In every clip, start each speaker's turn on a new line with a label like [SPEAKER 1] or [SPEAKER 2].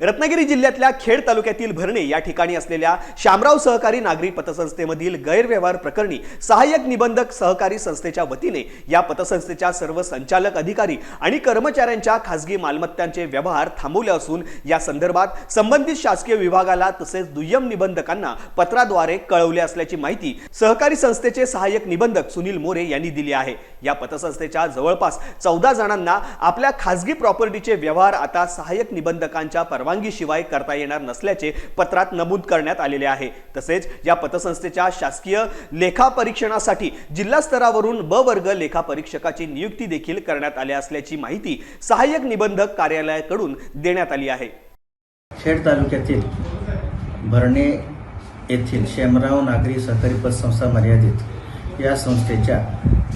[SPEAKER 1] रत्नागिरी जिल्ह्यातल्या खेड तालुक्यातील भरणे या ठिकाणी असलेल्या शामराव सहकारी नागरी पतसंस्थेमधील गैरव्यवहार प्रकरणी सहाय्यक निबंधक सहकारी संस्थेच्या वतीने या पतसंस्थेच्या सर्व संचालक अधिकारी आणि कर्मचाऱ्यांच्या खासगी मालमत्तांचे व्यवहार थांबवले असून या संदर्भात संबंधित शासकीय विभागाला तसेच दुय्यम निबंधकांना पत्राद्वारे कळवले असल्याची माहिती सहकारी संस्थेचे सहाय्यक निबंधक सुनील मोरे यांनी दिली आहे. या पतसंस्थेच्या जवळपास चौदा जणांना आपल्या खासगी प्रॉपर्टीचे व्यवहार आता सहाय्यक निबंधकांच्या परवानगीशिवाय करता येणार नसल्याचे पत्रात नमूद करण्यात आलेले आहे. तसेच या पतसंस्थेच्या शासकीय लेखापरीक्षणासाठी जिल्हा स्तरावरून ब वर्ग लेखापरीक्षकाची नियुक्ती देखील करण्यात आली असल्याची माहिती सहाय्यक निबंधक कार्यालयाकडून देण्यात आली आहे.
[SPEAKER 2] खेड तालुक्यातील भरणे येथील शेमराव नागरी सहकारी पतसंस्था मर्यादित या संस्थेच्या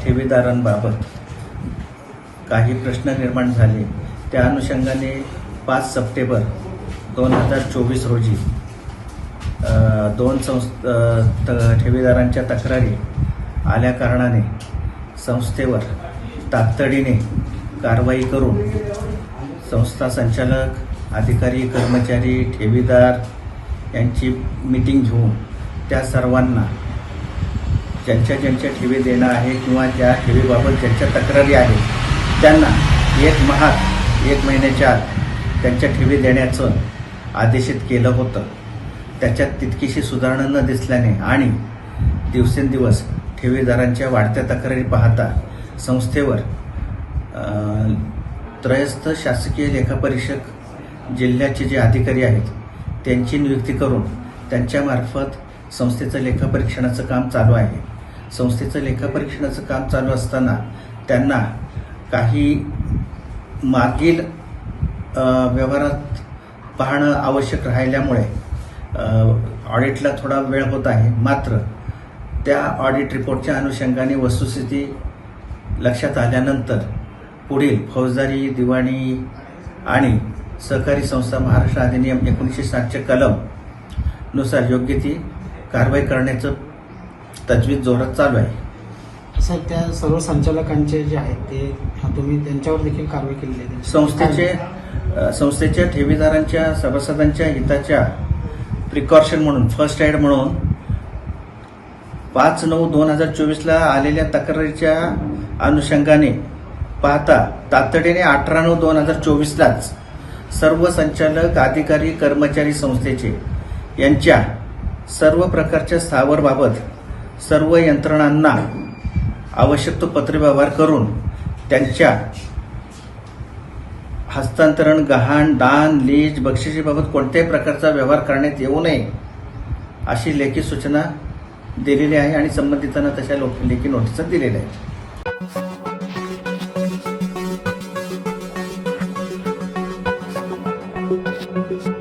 [SPEAKER 2] ठेवीदारांबाबत काही प्रश्न निर्माण झाले. त्या अनुषंगाने पाच सप्टेंबर दोन हजार चोवीस रोजी दोन संस्थ त- ठेवीदारांच्या तक्रारी आल्या कारणाने संस्थेवर तातडीने कारवाई करून संस्था संचालक अधिकारी कर्मचारी ठेवीदार यांची मीटिंग घेऊन त्या सर्वांना ज्यांच्या ज्यांच्या ठेवी देणं आहे किंवा ज्या ठेवीबाबत ज्यांच्या तक्रारी आहेत त्यांना एक महाग एक महिन्याच्या आत त्यांच्या ठेवी देण्याचं आदेशित केलं होतं. त्याच्यात तितकीशी सुधारणा न दिसल्याने आणि दिवसेंदिवस ठेवीदारांच्या वाढत्या तक्रारी पाहता संस्थेवर त्रयस्थ शासकीय लेखापरीक्षक जिल्ह्याचे जे अधिकारी आहेत त्यांची नियुक्ती करून त्यांच्यामार्फत संस्थेचं लेखापरीक्षणाचं काम चालू आहे. संस्थेचं लेखापरीक्षणाचं काम चालू असताना त्यांना काही मागील व्यवहारात पाहणं आवश्यक राहिल्यामुळे ऑडिटला थोडा वेळ होत आहे. मात्र त्या ऑडिट रिपोर्टच्या अनुषंगाने वस्तुस्थिती लक्षात आल्यानंतर पुढील फौजदारी दिवाणी आणि सहकारी संस्था महाराष्ट्र अधिनियम एकोणीसशे साठच्या कलमनुसार योग्य ती कारवाई करण्याचं तजवीज जोरात चालू आहे.
[SPEAKER 3] सर त्या सर्व संचालकांचे जे आहेत ते तुम्ही त्यांच्यावर देखील कारवाई केलेली आहे.
[SPEAKER 2] संस्थेचे संस्थेच्या ठेवीदारांच्या सभासदांच्या हिताच्या प्रिकॉशन म्हणून फर्स्ट एड म्हणून पाच नऊ दोन हजार चोवीसला आलेल्या तक्रारीच्या अनुषंगाने पाहता तातडीने अठरा नऊ दोन हजार चोवीसलाच सर्व संचालक अधिकारी कर्मचारी संस्थेचे यांच्या सर्व प्रकारच्या स्थावरबाबत सर्व यंत्रणांना आवश्यक तो पत्रव्यवहार करून त्यांच्या हस्तांतरण गहाण दान लीज बक्षिसीबाबत कोणत्याही प्रकारचा व्यवहार करण्यात येऊ नये अशी लेखी सूचना दिलेली आहे आणि संबंधितांना तशा लोक लेखी नोटिसा दिलेल्या आहेत Thank you.